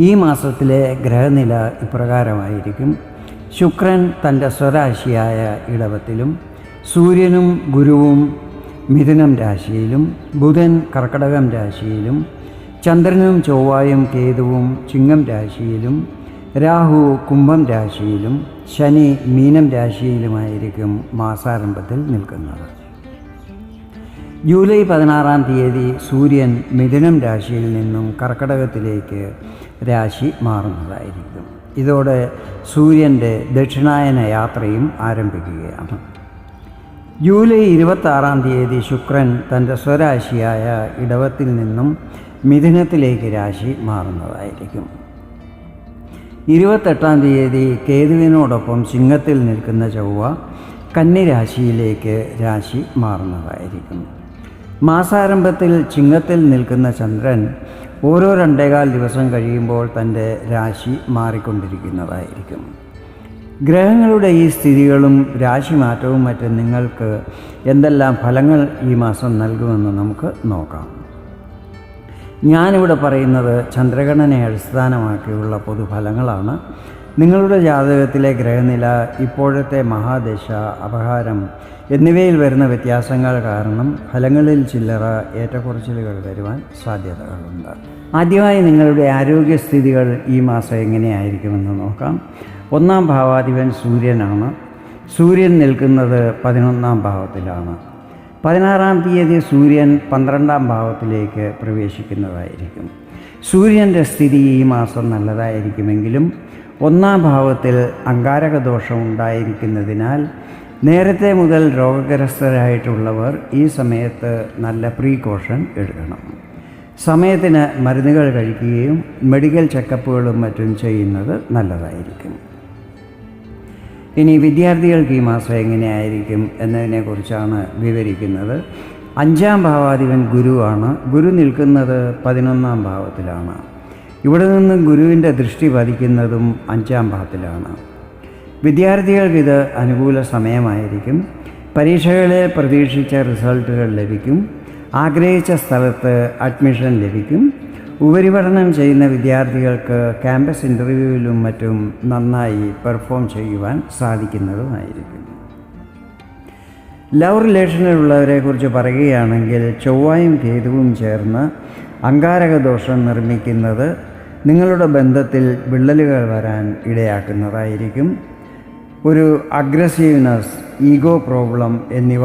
ഈ മാസത്തിലെ ഗ്രഹനില ഇപ്രകാരമായിരിക്കും. ശുക്രൻ തന്റെ സ്വരാശിയായ ഇടവത്തിലും സൂര്യനും ഗുരുവും മിഥുനം രാശിയിലും ബുധൻ കർക്കടകം രാശിയിലും ചന്ദ്രനും ചൊവ്വായും കേതുവും ചിങ്ങം രാശിയിലും രാഹു കുംഭം രാശിയിലും ശനി മീനം രാശിയിലുമായിരിക്കും മാസാരംഭത്തിൽ നിൽക്കുന്നത്. ജൂലൈ പതിനാറാം തീയതി സൂര്യൻ മിഥുനം രാശിയിൽ നിന്നും കർക്കടകത്തിലേക്ക് രാശി മാറുന്നതായിരിക്കും. ഇതോടെ സൂര്യന്റെ ദക്ഷിണായന യാത്രയും ആരംഭിക്കുകയാണ്. ജൂലൈ ഇരുപത്താറാം തീയതി ശുക്രൻ തന്റെ സ്വരാശിയായ ഇടവത്തിൽ നിന്നും മിഥുനത്തിലേക്ക് രാശി മാറുന്നതായിരിക്കും. ഇരുപത്തെട്ടാം തീയതി കേതുവിനോടൊപ്പം ചിങ്ങത്തിൽ നിൽക്കുന്ന ചൊവ്വ കന്നിരാശിയിലേക്ക് രാശി മാറുന്നതായിരിക്കും. മാസാരംഭത്തിൽ ചിങ്ങത്തിൽ നിൽക്കുന്ന ചന്ദ്രൻ ഓരോ രണ്ടേകാൽ ദിവസം കഴിയുമ്പോൾ തന്റെ രാശി മാറിക്കൊണ്ടിരിക്കുന്നതായിരിക്കും. ഗ്രഹങ്ങളുടെ ഈ സ്ഥിതികളും രാശിമാറ്റവും മറ്റും നിങ്ങൾക്ക് എന്തെല്ലാം ഫലങ്ങൾ ഈ മാസം നൽകുമെന്ന് നമുക്ക് നോക്കാം. ഞാനിവിടെ പറയുന്നത് ചന്ദ്രഗണനെ അടിസ്ഥാനമാക്കിയുള്ള പൊതുഫലങ്ങളാണ്. നിങ്ങളുടെ ജാതകത്തിലെ ഗ്രഹനില ഇപ്പോഴത്തെ മഹാദശ അപഹാരം എന്നിവയിൽ വരുന്ന വ്യത്യാസങ്ങൾ കാരണം ഫലങ്ങളിൽ ചില്ലറ ഏറ്റക്കുറച്ചിലുകൾ വരുവാൻ സാധ്യതകളുണ്ട്. ആദ്യമായി നിങ്ങളുടെ ആരോഗ്യസ്ഥിതികൾ ഈ മാസം എങ്ങനെയായിരിക്കുമെന്ന് നോക്കാം. ഒന്നാം ഭാവാധിപൻ സൂര്യനാണ്. സൂര്യൻ നിൽക്കുന്നത് പതിനൊന്നാം ഭാവത്തിലാണ്. പതിനാറാം തീയതി സൂര്യൻ പന്ത്രണ്ടാം ഭാവത്തിലേക്ക് പ്രവേശിക്കുന്നതായിരിക്കും. സൂര്യന്റെ സ്ഥിതി ഈ മാസം നല്ലതായിരിക്കുമെങ്കിലും ഒന്നാം ഭാവത്തിൽ അങ്കാരകദോഷം ഉണ്ടായിരിക്കുന്നതിനാൽ നേരത്തെ മുതൽ രോഗഗ്രസ്തരായിട്ടുള്ളവർ ഈ സമയത്ത് നല്ല പ്രീകോഷൻ എടുക്കണം. സമയത്തിന് മരുന്നുകൾ കഴിക്കുകയും മെഡിക്കൽ ചെക്കപ്പുകളും മറ്റും ചെയ്യുന്നത് നല്ലതായിരിക്കും. ഇനി വിദ്യാർത്ഥികൾക്ക് ഈ മാസം എങ്ങനെയായിരിക്കും എന്നതിനെക്കുറിച്ചാണ് വിവരിക്കുന്നത്. അഞ്ചാം ഭാവാധിപൻ ഗുരുവാണ് ഗുരു നിൽക്കുന്നത് പതിനൊന്നാം ഭാവത്തിലാണ്. ഇവിടെ നിന്ന് ഗുരുവിന്റെ ദൃഷ്ടി പതിക്കുന്നതും അഞ്ചാം ഭാവത്തിലാണ്. വിദ്യാർത്ഥികൾക്ക് ഇത് അനുകൂല സമയമായിരിക്കും. പരീക്ഷകളിൽ പ്രതീക്ഷിച്ച റിസൾട്ടുകൾ ലഭിക്കും. ആഗ്രഹിച്ച സ്ഥലത്ത് അഡ്മിഷൻ ലഭിക്കും. ഉപരിപഠനം ചെയ്യുന്ന വിദ്യാർത്ഥികൾക്ക് ക്യാമ്പസ് ഇന്റർവ്യൂവിലും മറ്റും നന്നായി പെർഫോം ചെയ്യുവാൻ സാധിക്കുന്നതുമായിരിക്കും. ലവ് റിലേഷനിലുള്ളവരെക്കുറിച്ച് പറയുകയാണെങ്കിൽ ചൊവ്വായും കേതുവും ചേർന്ന് അങ്കാരകദോഷം നിർമ്മിക്കുന്നത് നിങ്ങളുടെ ബന്ധത്തിൽ വിള്ളലുകൾ വരാൻ ഇടയാക്കുന്നതായിരിക്കും. ഒരു അഗ്രസീവ്നെസ് ഈഗോ പ്രോബ്ലം എന്നിവ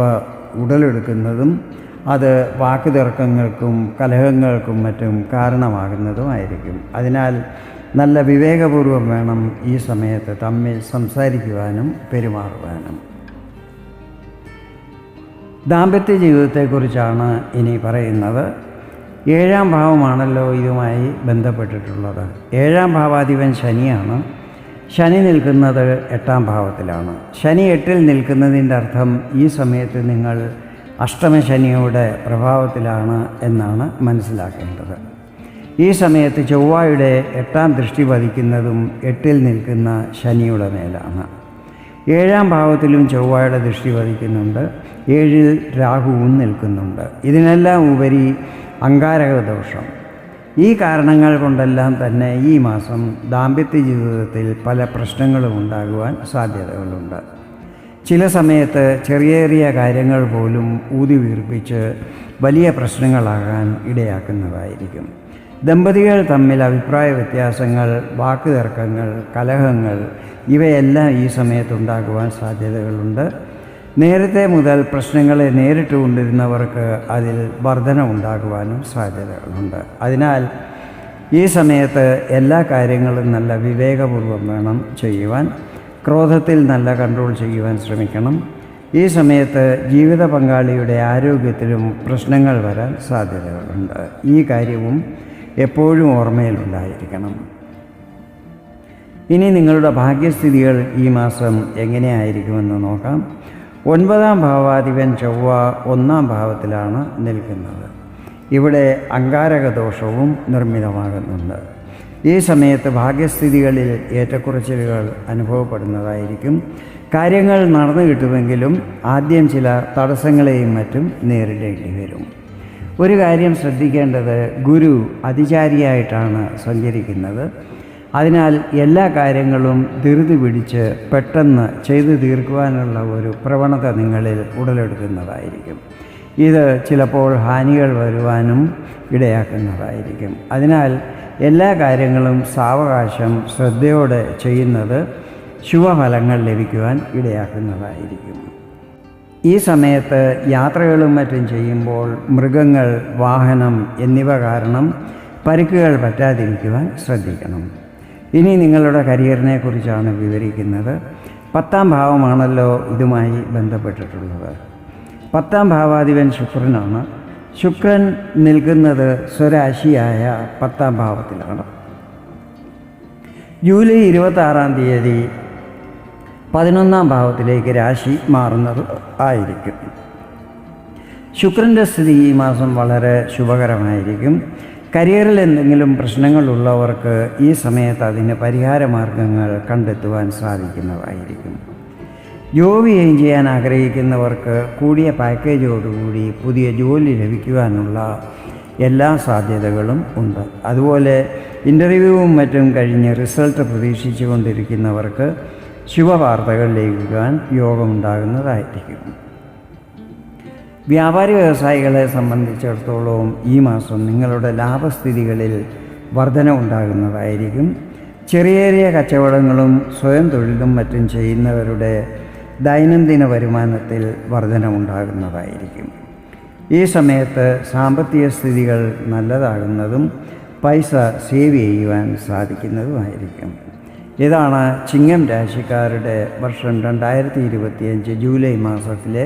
ഉടലെടുക്കുന്നതും അത് വാക്കുതർക്കങ്ങൾക്കും കലഹങ്ങൾക്കും മറ്റും കാരണമാകുന്നതുമായിരിക്കും. അതിനാൽ നല്ല വിവേകപൂർവം വേണം ഈ സമയത്ത് തമ്മിൽ സംസാരിക്കുവാനും പെരുമാറുവാനും. ദാമ്പത്യ ജീവിതത്തെക്കുറിച്ചാണ് ഇനി പറയുന്നത്. ഏഴാം ഭാവമാണല്ലോ ഇതുമായി ബന്ധപ്പെട്ടിട്ടുള്ളത്. ഏഴാം ഭാവാധിപൻ ശനിയാണ്. ശനി നിൽക്കുന്നത് എട്ടാം ഭാവത്തിലാണ്. ശനി എട്ടിൽ നിൽക്കുന്നതിന്റെ അർത്ഥം ഈ സമയത്ത് നിങ്ങൾ അഷ്ടമശനിയുടെ പ്രഭാവത്തിലാണ് എന്നാണ് മനസ്സിലാക്കേണ്ടത്. ഈ സമയത്ത് ചൊവ്വായുടെ എട്ടാം ദൃഷ്ടി പതിക്കുന്നതും എട്ടിൽ നിൽക്കുന്ന ശനിയുടെ മേലാണ്. ഏഴാം ഭാവത്തിലും ചൊവ്വായുടെ ദൃഷ്ടി പതിക്കുന്നുണ്ട് ഏഴിൽ രാഹുവും നിൽക്കുന്നുണ്ട്. ഇതിനെല്ലാം ഉപരി അങ്കാരകദോഷം. ഈ കാരണങ്ങൾ കൊണ്ടെല്ലാം തന്നെ ഈ മാസം ദാമ്പത്യ ജീവിതത്തിൽ പല പ്രശ്നങ്ങളും ഉണ്ടാകുവാൻ സാധ്യതകളുണ്ട്. ചില സമയത്ത് ചെറിയ ചെറിയ കാര്യങ്ങൾ പോലും ഊതി വീർപ്പിച്ച് വലിയ പ്രശ്നങ്ങളാകാൻ ഇടയാക്കുന്നതായിരിക്കും. ദമ്പതികൾ തമ്മിൽ അഭിപ്രായ വ്യത്യാസങ്ങൾ വാക്കുതർക്കങ്ങൾ കലഹങ്ങൾ ഇവയെല്ലാം ഈ സമയത്തുണ്ടാകുവാൻ സാധ്യതകളുണ്ട്. നേരത്തെ മുതൽ പ്രശ്നങ്ങളെ നേരിട്ട് കൊണ്ടിരുന്നവർക്ക് അതിൽ വർധന ഉണ്ടാകുവാനും സാധ്യതകളുണ്ട്. അതിനാൽ ഈ സമയത്ത് എല്ലാ കാര്യങ്ങളും നല്ല വിവേകപൂർവം വേണം ചെയ്യുവാൻ ക്രോധത്തിൽ നല്ല കൺട്രോൾ ചെയ്യുവാൻ ശ്രമിക്കണം. ഈ സമയത്ത് ജീവിത പങ്കാളിയുടെ ആരോഗ്യത്തിലും പ്രശ്നങ്ങൾ വരാൻ സാധ്യതകളുണ്ട്. ഈ കാര്യവും എപ്പോഴും ഓർമ്മയിലുണ്ടായിരിക്കണം. ഇനി നിങ്ങളുടെ ഭാഗ്യസ്ഥിതികൾ ഈ മാസം എങ്ങനെയായിരിക്കുമെന്ന് നോക്കാം. ഒൻപതാം ഭാവാധിപൻ ചൊവ്വ ഒന്നാം ഭാവത്തിലാണ് നിൽക്കുന്നത്. ഇവിടെ അങ്കാരക ദോഷവും നിർമ്മിതമാകുന്നുണ്ട്. ഈ സമയത്ത് ഭാഗ്യസ്ഥിതികളിൽ ഏറ്റക്കുറച്ചിലുകൾ അനുഭവപ്പെടുന്നതായിരിക്കും. കാര്യങ്ങൾ നടന്നു കിട്ടുമെങ്കിലും ആദ്യം ചില തടസ്സങ്ങളെയും മറ്റും നേരിടേണ്ടി വരും. ഒരു കാര്യം ശ്രദ്ധിക്കേണ്ടത് ഗുരു അതിചാരിയായിട്ടാണ് സഞ്ചരിക്കുന്നത്. അതിനാൽ എല്ലാ കാര്യങ്ങളും ധൃതി പിടിച്ച് പെട്ടെന്ന് ചെയ്തു തീർക്കുവാനുള്ള ഒരു പ്രവണത നിങ്ങളിൽ ഉടലെടുക്കുന്നതായിരിക്കും. ഇത് ചിലപ്പോൾ ഹാനികൾ വരുവാനും ഇടയാക്കുന്നതായിരിക്കും. അതിനാൽ എല്ലാ കാര്യങ്ങളും സാവകാശം ശ്രദ്ധയോടെ ചെയ്യുന്നത് ശുഭഫലങ്ങൾ ലഭിക്കുവാൻ ഇടയാക്കുന്നതായിരിക്കും. ഈ സമയത്ത് യാത്രകളും മറ്റും ചെയ്യുമ്പോൾ മൃഗങ്ങൾ വാഹനം എന്നിവ കാരണം പരിക്കുകൾ പറ്റാതിരിക്കുവാൻ ശ്രദ്ധിക്കണം. ഇനി നിങ്ങളുടെ കരിയറിനെ കുറിച്ചാണ് വിവരിക്കുന്നത്. പത്താം ഭാവമാണല്ലോ ഇതുമായി ബന്ധപ്പെട്ടിട്ടുള്ളത്. പത്താം ഭാവാധിപൻ ശുക്രനാണ്. ശുക്രൻ നിൽക്കുന്നത് സ്വരാശിയായ പത്താം ഭാവത്തിലാണ്. ജൂലൈ ഇരുപത്താറാം തീയതി പതിനൊന്നാം ഭാവത്തിലേക്ക് രാശി മാറുന്നത് ആയിരിക്കും. ശുക്രന്റെ സ്ഥിതി ഈ മാസം വളരെ ശുഭകരമായിരിക്കും. കരിയറിൽ എന്തെങ്കിലും പ്രശ്നങ്ങളുള്ളവർക്ക് ഈ സമയത്ത് അതിന് പരിഹാര മാർഗങ്ങൾ കണ്ടെത്തുവാൻ സാധിക്കുന്നതായിരിക്കും. ജോബ് ചെയ്യാൻ ആഗ്രഹിക്കുന്നവർക്ക് കൂടിയ പാക്കേജോടുകൂടി പുതിയ ജോലി ലഭിക്കുവാനുള്ള എല്ലാ സാധ്യതകളും ഉണ്ട്. അതുപോലെ ഇന്റർവ്യൂവും മറ്റും കഴിഞ്ഞ് റിസൾട്ട് പ്രതീക്ഷിച്ചു കൊണ്ടിരിക്കുന്നവർക്ക് ശുഭവാർത്തകൾ ലഭിക്കുവാൻ യോഗമുണ്ടാകുന്നതായിരിക്കും. വ്യാപാരി വ്യവസായികളെ സംബന്ധിച്ചിടത്തോളം ഈ മാസം നിങ്ങളുടെ ലാഭസ്ഥിതികളിൽ വർധന ഉണ്ടാകുന്നതായിരിക്കും ചെറിയ ചെറിയ കച്ചവടങ്ങളും സ്വയം തൊഴിലും മറ്റും ചെയ്യുന്നവരുടെ ദൈനംദിന വരുമാനത്തിൽ വർധന ഉണ്ടാകുന്നതായിരിക്കും ഈ സമയത്ത് സാമ്പത്തിക സ്ഥിതികൾ നല്ലതാകുന്നതും പൈസ സേവ് ചെയ്യുവാൻ സാധിക്കുന്നതുമായിരിക്കും. ഇതാണ് ചിങ്ങം രാശിക്കാരുടെ വർഷം രണ്ടായിരത്തി ഇരുപത്തിയഞ്ച് ജൂലൈ മാസത്തിലെ